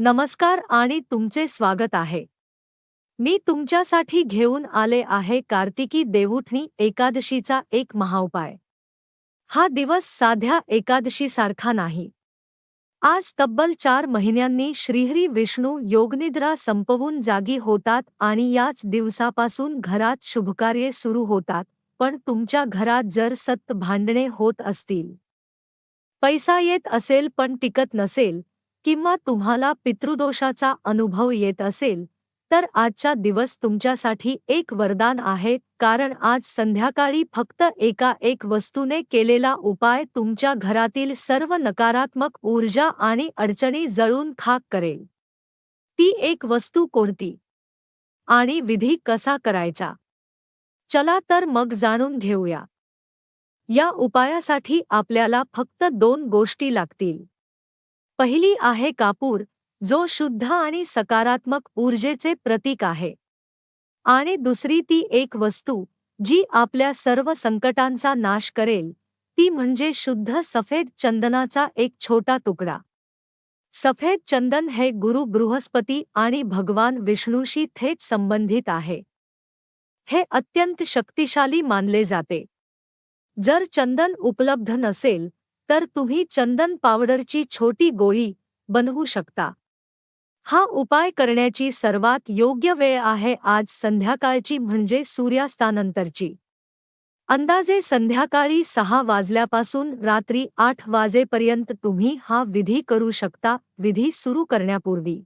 नमस्कार आणि तुमचे स्वागत आहे. मी तुमच्यासाठी घेऊन आले आहे कार्तिकी देवउठणी एकादशीचा एक महाउपाय. हा दिवस साध्या एकादशीसारखा नाही. आज तब्बल चार महिन्यांनी श्रीहरी विष्णू योगनिद्रा संपवून जागी होतात आणि याच दिवसापासून घरात शुभकार्ये सुरू होतात पण तुमच्या घरात जर सत्त भांडणे होत असतील. पैसा येत असेल पण टिकत नसेल किंवा तुम्हाला पितृदोषाचा अनुभव येत असेल तर आजचा दिवस तुमच्यासाठी एक वरदान आहे कारण आज संध्याकाळी फक्त एका एक वस्तूने केलेला उपाय तुमच्या घरातील सर्व नकारात्मक ऊर्जा आणि अडचणी जळून खाक करेल. ती एक वस्तू कोणती? आणि विधी कसा करायचा? चला तर मग जाणून घेऊया. या उपायासाठी आपल्याला फक्त दोन गोष्टी लागतील. पहिली आहे कापूर जो शुद्ध आणि सकारात्मक ऊर्जेचे प्रतीक आहे. आणि दुसरी ती एक वस्तू जी आपल्या सर्व संकटांचा नाश करेल ती म्हणजे शुद्ध सफेद चंदनाचा एक छोटा तुकडा. सफेद चंदन हे गुरु बृहस्पती आणि भगवान विष्णूशी थेट संबंधित आहे. हे अत्यंत शक्तिशाली मानले जाते. जर चंदन उपलब्ध नसेल तर तुम्ही चंदन पावडरची छोटी गोळी बनवू शकता. हा उपाय करण्याची सर्वात योग्य वेळ आहे आज संध्याकाळची म्हणजे सूर्यास्तानंतरची. अंदाजे संध्याकाळी सहा वाजल्यापासून रात्री आठ वाजेपर्यंत तुम्ही हा विधी करू शकता विधी सुरू करण्यापूर्वी.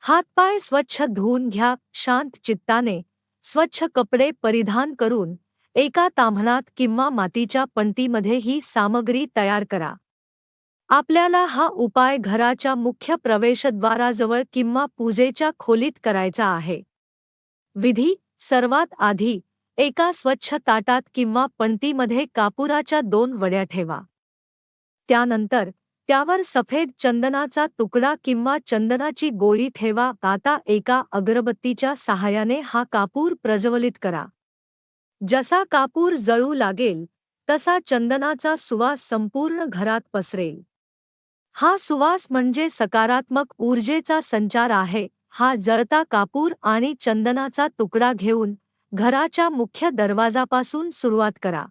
हातपाय स्वच्छ धुवून घ्या शांत चित्ताने स्वच्छ कपडे परिधान करून एका ताम्हणात किंवा मातीच्या पणतीमध्ये ही सामग्री तयार करा. आपल्याला हा उपाय घराच्या मुख्य प्रवेशद्वाराजवळ किंवा पूजेच्या खोलीत करायचा आहे. विधी सर्वात आधी एका स्वच्छ ताटात किंवा पणतीमध्ये कापुराच्या दोन वड्या ठेवा. त्यानंतर त्यावर सफेद चंदनाचा तुकडा किंवा चंदनाची गोळी ठेवा आता एका अगरबत्तीच्या सहाय्याने हा कापूर प्रज्वलित करा. जसा कापूर जळू लागेल तसा चंदनाचा सुवास संपूर्ण घरात पसरेल. हा सुवास म्हणजे सकारात्मक ऊर्जेचा संचार आहे हा जळता कापूर आणि चंदनाचा तुकडा घेऊन घराच्या मुख्य दरवाजापासून सुरुवात करा.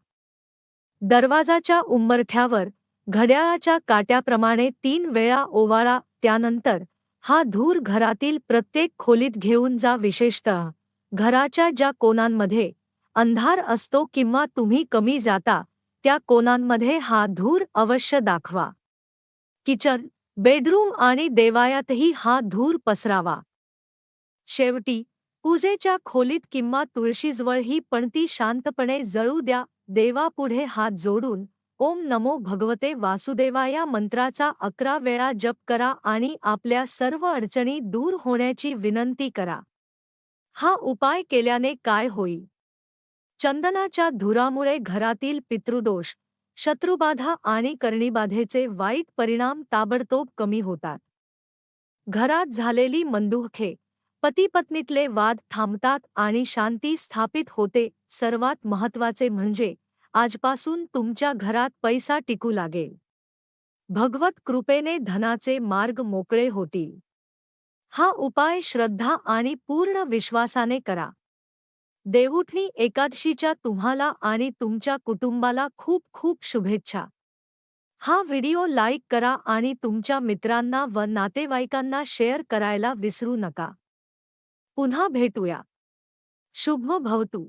दरवाजाच्या उंबरठ्यावर घड्याळाच्या काट्याप्रमाणे तीन वेळा ओवाळा त्यानंतर हा धूर घरातील प्रत्येक खोलीत घेऊन जा विशेषतः घराच्या ज्या कोणांमध्ये अंधार असतो किंवा तुम्ही कमी जाता, त्या कोणांमध्ये हा धूर अवश्य दाखवा. किचन, बेडरूम आणि देवायातही हा धूर पसरावा. शेवटी, पूजेच्या खोलीत किंवा तुळशीजवळ ही पणती शांतपणे जळू द्या, देवापुढे हात जोडून, ओम नमो भगवते वासुदेवा या मंत्राचा अकरा वेळा जप करा आणि आपल्या सर्व अडचणी दूर होण्याची विनंती करा. हा उपाय केल्याने काय होईल? चंदनाच्या धुरामुळे घरातील पितृदोष शत्रुबाधा आणि करणीबाधेचे वाईट परिणाम ताबडतोब कमी होतात. घरात झालेली मंदुखे पतीपत्नीतले वाद थांबतात आणि शांती स्थापित होते. सर्वात महत्त्वाचे म्हणजे आजपासून तुमच्या घरात पैसा टिकू लागेल. भगवत कृपेने धनाचे मार्ग मोकळे होतील. हा उपाय श्रद्धा आणि पूर्ण विश्वासाने करा. देवउठणी एकादशीच्या तुम्हाला आणि तुमच्या कुटुंबाला खूप खूप शुभेच्छा. हा व्हिडिओ लाईक करा आणि तुमच्या मित्रांना व नातेवाईकांना शेअर करायला विसरू नका. पुन्हा भेटूया. शुभ भवतू.